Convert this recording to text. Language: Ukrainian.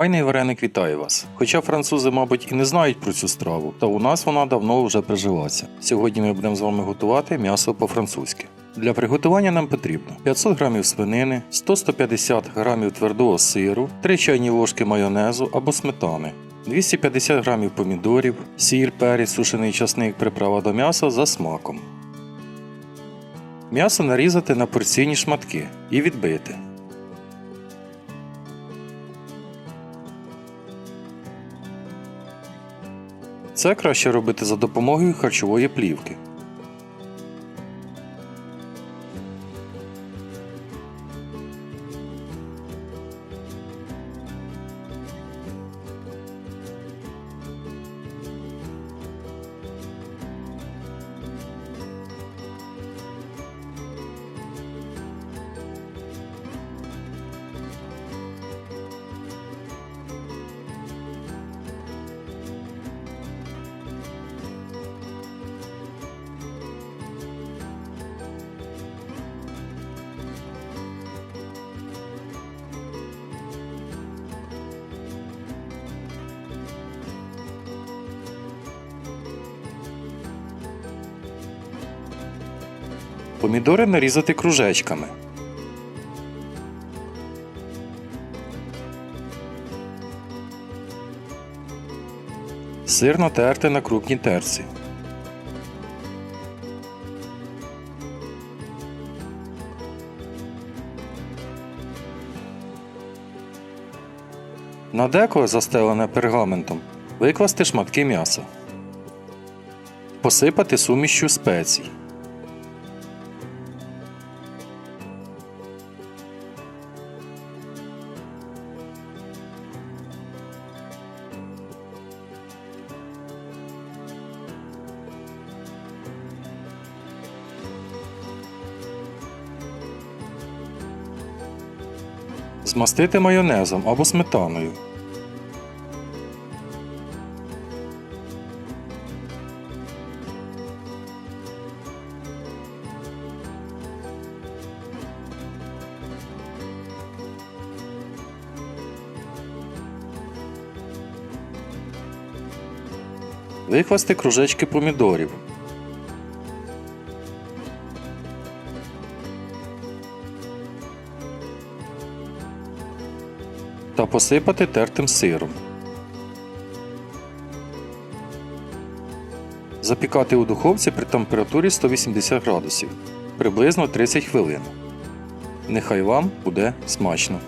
Файний вареник вітає вас. Хоча французи, мабуть, і не знають про цю страву, та у нас вона давно вже прижилася. Сьогодні ми будемо з вами готувати м'ясо по-французьки. Для приготування нам потрібно 500 г свинини, 100-150 г твердого сиру, 3 чайні ложки майонезу або сметани, 250 г помідорів, сіль, перець, сушений часник, приправа до м'яса за смаком. М'ясо нарізати на порційні шматки і відбити. Це краще робити за допомогою харчової плівки. Помідори нарізати кружечками. Сир натерти на крупній терці. На деко, застелене пергаментом, викласти шматки м'яса. Посипати сумішчю спецій. Змастити майонезом або сметаною. Викласти кружечки помідорів. Та посипати тертим сиром. Запікати у духовці при температурі 180 градусів приблизно 30 хвилин. Нехай вам буде смачно.